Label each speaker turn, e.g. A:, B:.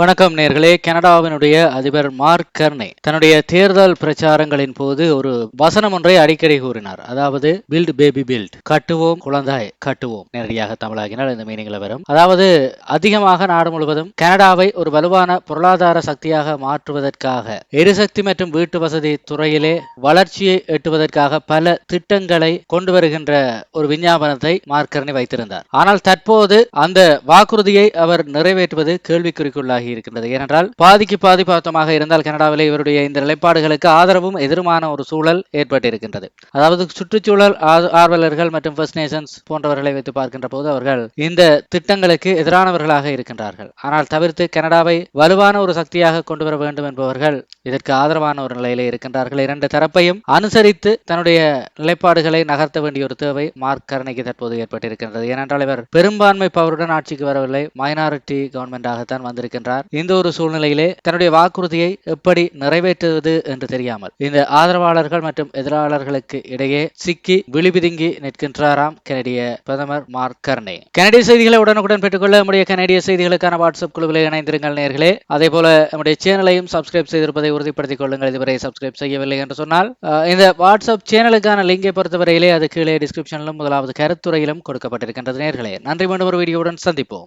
A: வணக்கம் நேர்களே. கனடாவினுடைய அதிபர் மார்க் கர்னே தன்னுடைய தேர்தல் பிரச்சாரங்களின் போது ஒரு வசனம் ஒன்றை அடிக்கடி கூறினார். அதாவது பில்ட் பேபி பில்ட் கட்டுவோம் குழந்தாய் கட்டுவோம். நேரடியாக தமிழாகினால் இந்த மீனிங்ல வரும். அதாவது அதிகமாக நாடு முழுவதும் கனடாவை ஒரு வலுவான பொருளாதார சக்தியாக மாற்றுவதற்காக எரிசக்தி மற்றும் வீட்டு வசதி துறையிலே வளர்ச்சியை எட்டுவதற்காக பல திட்டங்களை கொண்டு வருகின்ற ஒரு விஞ்ஞாபனத்தை மார்க் கர்னே வைத்திருந்தார். ஆனால் தற்போது அந்த வாக்குறுதியை அவர் நிறைவேற்றுவது கேள்விக்குறிக்குள்ளாகி இருக்கின்றது ஏனென்றால் பாதிக்கு பாதி பார்த்தமாக இருந்தால் கனடாவிலே இவருடைய இந்த நிலைப்பாடுகளுக்கு ஆதரவும் எதிருமான ஒரு சூழல் ஏற்பட்டிருக்கின்றது. அதாவது சுற்றுச்சூழல் ஆர்வலர்கள் மற்றும் ஃபர்ஸ்ட் நேஷன்ஸ் போன்றவர்களை வைத்து பார்க்கின்ற போது அவர்கள் இந்த திட்டங்களுக்கு எதிரானவர்களாக இருக்கின்றார்கள். ஆனால் தவிர்த்து கனடாவை வலுவான ஒரு சக்தியாக கொண்டு வர வேண்டும் என்பவர்கள் இதற்கு ஆதரவான ஒரு நிலையிலே இருக்கின்றார்கள். இரண்டு தரப்பையும் அனுசரித்து தன்னுடைய நிலைப்பாடுகளை நகர்த்த வேண்டிய ஒரு தேவை மார்க் கருணைக்கு தற்போது ஏற்பட்டிருக்கின்றது. ஏனென்றால் இவர் பெரும்பான்மை பவருடன் ஆட்சிக்கு வரவில்லை. மைனாரிட்டி கவர்மெண்டாகத்தான் வந்திருக்கின்றார். இந்த ஒரு சூழ்நிலையிலே தன்னுடைய வாக்குறுதியை எப்படி நிறைவேற்றுவது என்று தெரியாமல் இந்த ஆதரவாளர்கள் மற்றும் எதிராளர்களுக்கு இடையே சிக்கி விழிபிதுங்கி நிற்கின்றாராம் கனடிய பிரதமர் மார்க் கர்னே. கனடிய செய்திகளை உடனுக்குடன் பெற்றுக்கொள்ள நம்முடைய கனடிய செய்திகளுக்கான வாட்ஸ்அப் குழுவில் இணைந்திருங்கள் நேர்களே. அதே போல நம்முடைய சேனலையும் சப்ஸ்கிரைப் செய்திருப்பதை உறுதிப்படுத்திக் கொள்ளுங்கள். இதுவரை சப்ஸ்கிரைப் செய்யவில்லை என்று சொன்னால் இந்த வாட்ஸ்அப் சேனலுக்கான லிங்கை பொறுத்தவரையிலே அது கீழே டிஸ்கிரிப்ஷனிலும் முதலாவது கருத்துறையிலும் கொடுக்கப்பட்டிருக்கின்றது நேர்களே. நன்றி மீண்டும் ஒரு வீடியோவுடன் சந்திப்போம்.